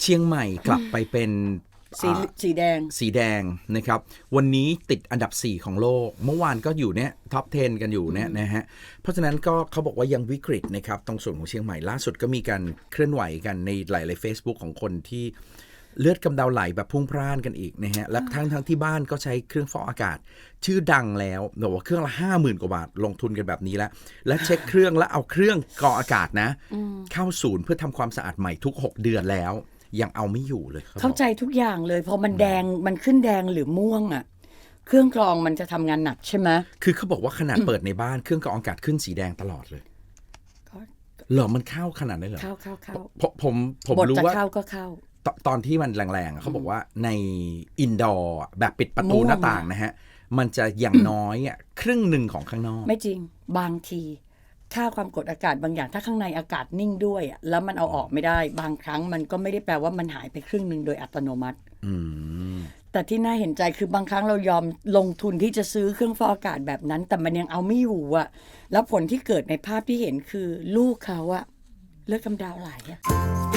เชียงใหม่กลับไปเป็นสีอ่าสีแดงสีแดงนะครับ วันนี้ติดอันดับ 4 ของโลก เมื่อวานก็อยู่เนี่ยท็อป 10 กันอยู่เนี่ยนะฮะเพราะฉะนั้นก็เขาบอกว่ายังวิกฤตนะครับ ตรงส่วนของเชียงใหม่ล่าสุดก็มีการเคลื่อนไหวกันในหลาย ๆ Facebook ของคนที่เลือดกำเดาไหลแบบพุ่งพร่านกันอีกนะฮะ และทั้งทั้งที่บ้านก็ใช้เครื่องฟอกอากาศ ชื่อดังแล้วบอกว่าเครื่องละห้าหมื่นกว่าบาทลงทุนกันแบบนี้แล้ว และเช็คเครื่องแล้วเอาเครื่องกรองอากาศนะ เข้าศูนย์เพื่อทำความสะอาดใหม่ทุก 6 เดือนแล้ว ยังเอาไม่อยู่เลยขบอกเข้าใจทุกอย่างเลยพอมันแดงมันขึ้นแดงหรือม่วงอะเครื่องกรองมันจะทำงานหนักใช่ไหมคือเขาบอกว่าขนาดเปิดในบ้านเครื่องกรองอากาศขึ้นสีแดงตลอดเลยก็เหรอมันเข้าขนาดนั้นเหรอเข้าเข้าเข้าผมผมผมบทรู้จะว่าเข้าก็เข้าตตอนที่มันแรงๆอะเขาบอกว่าในอินดอร์แบบปิดประตูม่วงหน้าต่างนะฮะ มันจะอย่างน้อยอะครึ่งหนึ่งของข้างนอก ไม่จริง บางที ค่าความกดอากาศบางอย่างถ้าข้างในอากาศนิ่งด้วยอะแล้วมันเอาออกไม่ได้ บางครั้งมันก็ไม่ได้แปลว่ามันหายไปครึ่งหนึ่งโดยอัตโนมัติอืมแต่ที่น่าเห็นใจคือบางครั้งเรายอมลงทุนที่จะซื้อเครื่องฟอกอากาศแบบนั้น แต่มันยังเอาไม่อยู่อะแล้วผลที่เกิดในภาพที่เห็นคือลูกเขาอะเลือดกำเดาไหลอะ